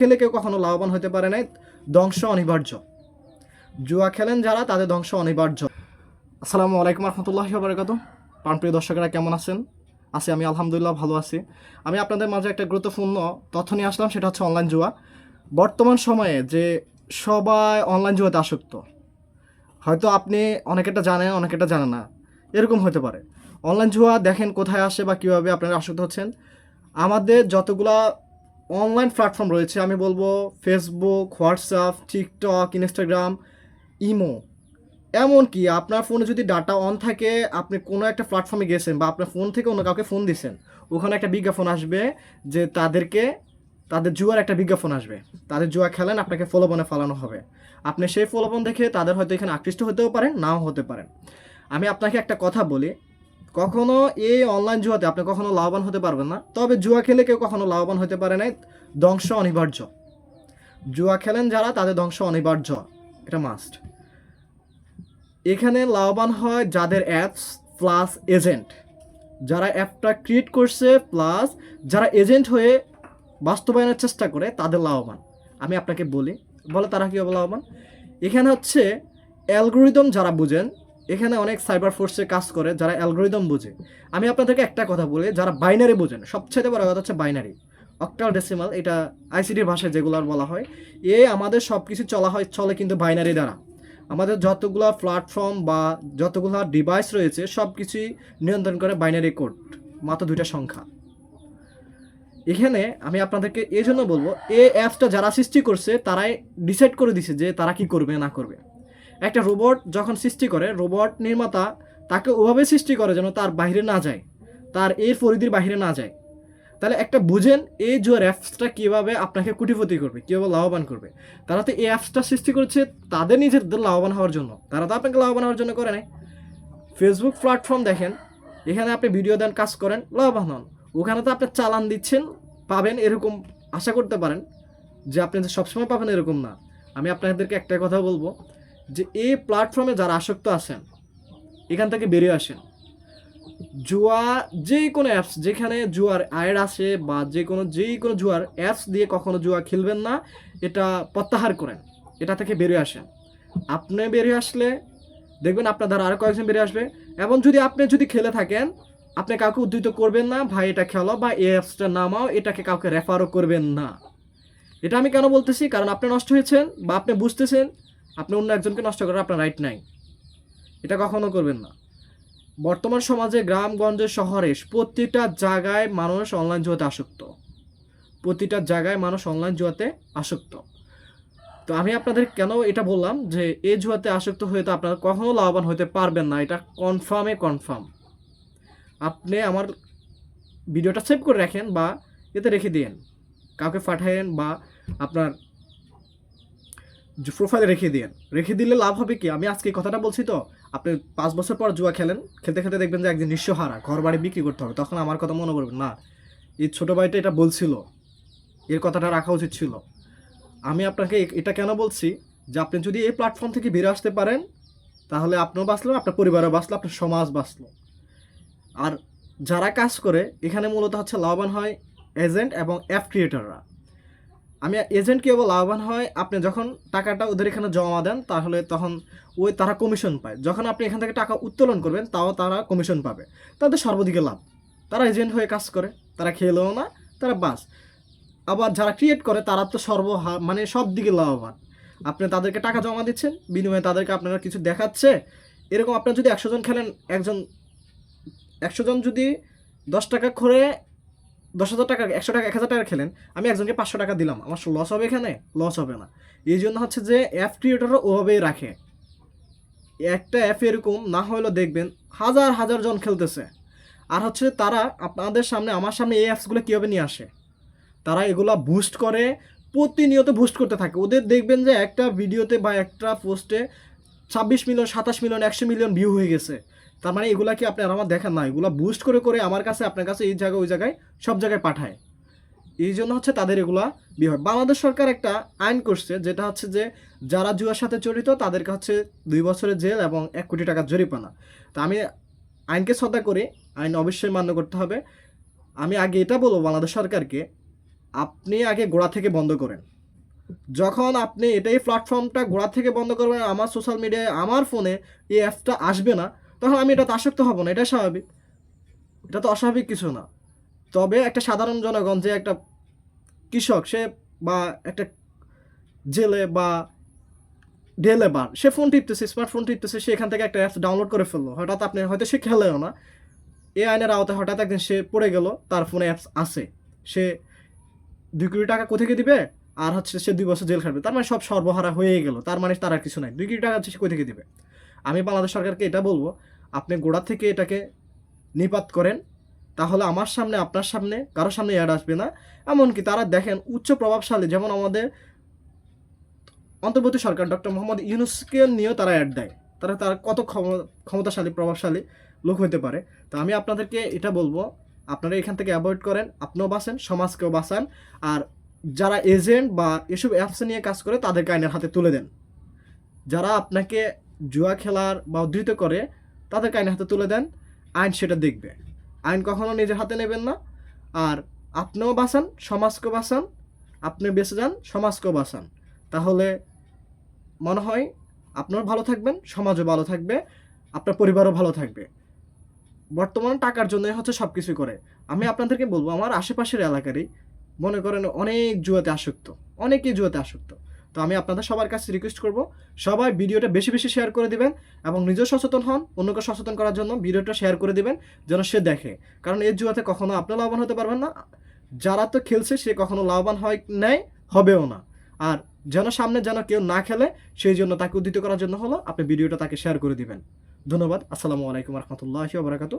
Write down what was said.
খেলে কেউ কখনো লাভবান হতে পারে নাই। ধ্বংস অনিবার্য। জুয়া খেলেন যারা, তাদের ধ্বংস অনিবার্য। আসসালামু আলাইকুম রহমতুল্লাহ বারকাত প্রাণপ্রিয় দর্শকেরা, কেমন আছেন? আছি আমি, আলহামদুলিল্লাহ, ভালো আছি। আমি আপনাদের মাঝে একটা গুরুত্বপূর্ণ তথ্য নিয়ে আসলাম, সেটা হচ্ছে অনলাইন জুয়া। বর্তমান সময়ে যে সবাই অনলাইন জুয়াতে আসক্ত, হয়তো আপনি অনেকেটা জানেন অনেকেটা জানেন না। এরকম হতে পারে। অনলাইন জুয়া দেখেন কোথায় আসে বা কীভাবে আপনারা আসক্ত হচ্ছেন। আমাদের যতগুলা অনলাইন প্ল্যাটফর্ম রয়েছে, আমি বলব Facebook WhatsApp TikTok Instagram Imo এমনকি আপনার ফোনে যদি ডাটা অন থাকে, আপনি কোনো একটা প্ল্যাটফর্মে গেছেন বা আপনার ফোন থেকে অন্য কাউকে ফোন দিয়েছেন ওখানে একটা বিজ্ঞাপন আসবে যে তাদেরকে, তাদের জুয়ার একটা বিজ্ঞাপন আসবে। তাদের জুয়া খেলেন, আপনাকে ফলোবনে ফালানো হবে। আপনি সেই ফলোবন দেখে তাদের হয়তো এখানে আকৃষ্ট হতেও পারেন, নাও হতে পারেন। আমি আপনাকে একটা কথা বলি কখনো এই অনলাইন জুয়াতে আপনি কখনো লাভবান হতে পারবেন না। তবে জুয়া খেলে কেউ কখনো লাভবান হতে পারে নাই। ধ্বংস অনিবার্য। জুয়া খেলেন যারা, তাদের ধ্বংস অনিবার্য। এটা মাস্ট এখানে লাভবান হয় যাদের অ্যাপস প্লাস এজেন্ট যারা অ্যাপটা ক্রিয়েট করছে প্লাস যারা এজেন্ট হয়ে বাস্তবায়নের চেষ্টা করে, তাদের লাভবান। আমি আপনাকে বলি, বলে তারা কীভাবে লাভবান? এখানে হচ্ছে অ্যালগোরিদম যারা বুঝেন এখানে অনেক সাইবার ফোর্সে কাজ করে, যারা অ্যালগোরিদম বোঝে। আমি আপনাদেরকে একটা কথা বলি, যারা বাইনারি বোঝেন সবচেয়ে বড় কথা হচ্ছে বাইনারি অক্টাল ডেসিমাল এটা আইসিটির ভাষায় যেগুলো বলা হয়, এ আমাদের সব কিছু চলা হয়, চলে কিন্তু বাইনারি দ্বারা। আমাদের যতগুলো প্ল্যাটফর্ম বা যতগুলো ডিভাইস রয়েছে সব কিছুই নিয়ন্ত্রণ করে বাইনারি কোড মাত্র দুইটা সংখ্যা। এখানে আমি আপনাদেরকে এই জন্য বলব, এই অ্যাপসটা যারা সৃষ্টি করছে, তারাই ডিসাইড করে দিছে যে তারা কি করবে, না করবে। একটা রোবট যখন সৃষ্টি করে, রোবট নির্মাতা তাকে ওভাবে সৃষ্টি করে যেন তার বাইরে না যায়, তার এর পরিধির বাইরে না যায়। তাহলে একটা বুঝেন, এই যে অ্যাপসটা কীভাবে আপনাকে কুটিপতি করবে, কীভাবে লাভবান করবে? তারা তো এই অ্যাপসটা সৃষ্টি করেছে তাদের নিজেদের লাভবান হওয়ার জন্য। তারা তো আপনাকে লাভবান হওয়ার জন্য করে নাই। ফেসবুক প্ল্যাটফর্ম দেখেন, এখানে আপনি ভিডিও দেন, কাজ করেন, লাভবান হন। ওখানে তো আপনি চালান দিচ্ছেন, পাবেন এরকম, আশা করতে পারেন যে আপনি সবসময় পাবেন এরকম না। আমি আপনাদেরকে একটা কথা বলব যে এই প্ল্যাটফর্মে যারা আসক্ত আছেন, এখান থেকে বেরিয়ে আসেন। জুয়া যে কোনো অ্যাপস যেখানে জুয়ার আয়ের আসে বা যে কোনো যেই কোনো জুয়ার অ্যাপস দিয়ে কখনো জুয়া খেলবেন না, এটা প্রত্যাহার করেন। এটা থেকে বেরিয়ে আসেন। আপনি বেরিয়ে আসলে, দেখবেন আপনার দ্বারা আরও কয়েকজন বেরিয়ে আসবে। এবং যদি আপনি, যদি খেলে থাকেন, আপনি কাউকে উদ্ধৃত করবেন না, ভাই, এটা খেলো বা এই অ্যাপসটা নামাও, এটাকে কাউকে রেফারও করবেন না। এটা আমি কেন বলতেছি? কারণ আপনি নষ্ট হয়েছেন বা আপনি বুঝতেছেন আপনি অন্য একজনকে নষ্ট করার আপনার রাইট নাই। এটা কখনো করবেন না। বর্তমান সমাজে গ্রামগঞ্জে শহরে প্রতিটা জায়গায় মানুষ অনলাইন জুয়াতে আসক্ত। প্রতিটা জায়গায় মানুষ অনলাইন জুয়াতে আসক্ত। তো আমি আপনাদের কেন এটা বললাম যে এই জুয়াতে আসক্ত হয়ে তো আপনারা কখনো লাভবান হতে পারবেন না। এটা কনফার্মে কনফার্ম আপনি আমার ভিডিওটা সেভ করে রাখেন বা এতে রেখে দিন কাউকে পাঠায়েন বা আপনার প্রোফাইলে রেখে দিন রেখে দিলে লাভ হবে কি? আমি আজকে কথাটা বলছি তো, আপনি পাঁচ বছর পর জুয়া খেলেন, খেলতে খেলতে দেখবেন যে একদিন নিঃস্বহারা ঘর বাড়ি বিক্রি করতে হবে, তখন আমার কথা মনে করবেন না। এই ছোটো ভাইটা এটা বলছিল, এর কথাটা রাখা উচিত ছিল। আমি আপনাকে এটা কেন বলছি? যে আপনি যদি এই প্ল্যাটফর্ম থেকে বেরিয়ে আসতে পারেন, তাহলে আপনিও বাঁচলেন, আপনার পরিবারও বাঁচলো, আপনার সমাজ বাঁচলো। আর যারা কাজ করে, এখানে মূলত হচ্ছে লাভবান হয় এজেন্ট এবং অ্যাপ ক্রিয়েটাররা আমি এজেন্ট কীভাবে লাভবান হয়, আপনি যখন টাকাটা ওদের এখানে জমা দেন, তাহলে তখন ওই তারা কমিশন পায়। যখন আপনি এখান থেকে টাকা উত্তোলন করবেন, তাও তারা কমিশন পাবে। তাদের সর্বদিকে লাভ। তারা এজেন্ট হয়ে কাজ করে, তারা খেলেও না, তারা বাস আবার যারা ক্রিয়েট করে, তারা তো সর্ব মানে সব দিকে লাভবান। আপনি তাদেরকে টাকা জমা দিচ্ছেন, বিনিময়ে তাদেরকে আপনারা কিছু দেখাচ্ছে। এরকম আপনার যদি একশো জন খেলেন, একজন একশো জন যদি দশ টাকা করে দশ হাজার টাকা, একশো টাকা, এক হাজার টাকা খেলেন, আমি একজনকে পাঁচশো টাকা দিলাম। আমার লস হবে এখানে? লস হবে না। এই জন্য হচ্ছে যে অ্যাপ ক্রিয়েটাররা ওভাবেই রাখে। একটা অ্যাপ এরকম না হলেও দেখবেন, হাজার হাজার জন খেলতেছে। আর হচ্ছে তারা আপনাদের সামনে, আমার সামনে এই অ্যাপসগুলো কীভাবে নিয়ে আসে? তারা এগুলো বুস্ট করে, প্রতিনিয়ত বুস্ট করতে থাকে। ওদের দেখবেন যে একটা ভিডিওতে বা একটা পোস্টে ছাব্বিশ মিলিয়ন সাতাশ মিলিয়ন একশো মিলিয়ন ভিউ হয়ে গেছে। তার মানে এগুলা কি আপনি আমার দেখেন না? এগুলা বুস্ট করে করে আমার কাছে, আপনার কাছে এই জায়গায়, ওই জায়গায় সব জায়গায় পাঠায়। এই জন্য হচ্ছে তাদের এগুলা বিয়ে হয় বাংলাদেশ সরকার একটা আইন করছে, যেটা হচ্ছে যে যারা জুয়ার সাথে জড়িত তাদের হচ্ছে দুই বছরের জেল এবং এক কোটি টাকার জরিমানা। তা আমি আইনকে শ্রদ্ধা করি, আইন অবশ্যই মান্য করতে হবে। আমি আগে এটা বলব বাংলাদেশ সরকারকে, আপনি আগে গোড়া থেকে বন্ধ করেন। যখন আপনি এটাই প্ল্যাটফর্মটা গোড়া থেকে বন্ধ করবেন, আমার সোশ্যাল মিডিয়ায় আমার ফোনে এই অ্যাপটা আসবে না তখন আমি এটাতে আসক্ত হব না এটা স্বাভাবিক। এটা তো অস্বাভাবিক কিছু না। তবে একটা সাধারণ জনগণ, যে একটা কৃষক, সে বা একটা জেলে বা ডেলে বার সে ফোন টিপতেছে, স্মার্টফোন টিপতেছে, সে এখান থেকে একটা অ্যাপস ডাউনলোড করে ফেলল। হঠাৎ আপনি হয়তো সে খেলেও না। এই আইনের আওতায় হঠাৎ একদিন সে পড়ে গেল, তার ফোনে অ্যাপস আছে। সে দুই কোটি টাকা কোথেকে দিবে? আর হচ্ছে সে দুই বছর জেল খাটবে। তার মানে সব সর্বহারা হয়ে গেল। তার মানে তার আর কিছু নাই। দুই কোটি টাকা হচ্ছে সে কোথেকে দিবে? আমি বাংলাদেশ সরকারকে এটা বলব আপনি গোড়া থেকে এটাকে নিপাত করেন, তাহলে আমার সামনে, আপনার সামনে কারোর সামনে অ্যাড আসবে না। এমনকি তারা দেখেন উচ্চ প্রভাবশালী, যেমন আমাদের অন্তর্বর্তী সরকার ডক্টর মোহাম্মদ ইউনুসকে নিয়েও তারা অ্যাড দেয়। তারা তার কত ক্ষম- ক্ষমতাশালী, প্রভাবশালী লোক হতে পারে। তো আমি আপনাদেরকে এটা বলব, আপনারা এখান থেকে অ্যাভয়েড করেন, আপনিও বাঁচেন, সমাজকেও বাঁচান, আর যারা এজেন্ট বা এসব অ্যাপস নিয়ে কাজ করে, তাদেরকে আইনের হাতে তুলে দেন। যারা আপনাকে জুয়া খেলার বা উদ্ধৃত করে তাদেরকে আইনের হাতে তুলে দেন, আইন সেটা দেখবে। আইন কখনো নিজের হাতে নেবেন না। আর আপনিও বাঁচান সমাজকেও বাঁচান, আপনি বেঁচে যান, সমাজকেও বাঁচান। তাহলে মনে হয় আপনার ভালো থাকবেন, সমাজও ভালো থাকবে, আপনার পরিবারও ভালো থাকবে। বর্তমানে টাকার জন্যই হচ্ছে সব কিছু করে। আমি আপনাদেরকে বলব, আমার আশেপাশের এলাকারই মনে করেন অনেক জুয়াতে আসক্ত, অনেকেই জুয়াতে আসক্ত। তো আমি আপনাদের সবার কাছে রিকোয়েস্ট করব, সবাই ভিডিওটা বেশি বেশি শেয়ার করে দিবেন এবং নিজেও সচেতন হন, অন্যকে সচেতন করার জন্য ভিডিওটা শেয়ার করে দিবেন যেন সে দেখে। কারণ এর জুয়াতে কখনো আপনি লাভবান হতে পারবেন না, যারা তো খেলছে সে কখনো লাভবান হয় নাই, হবেও না। আর যেন সামনে যেন কেউ না খেলে, সেই জন্য তাকে উদ্দিত করার জন্য হলো আপনি ভিডিওটা তাকে শেয়ার করে দিবেন। ধন্যবাদ, আসসালামু আলাইকুম রহমতুল্লাহি বারাকাতু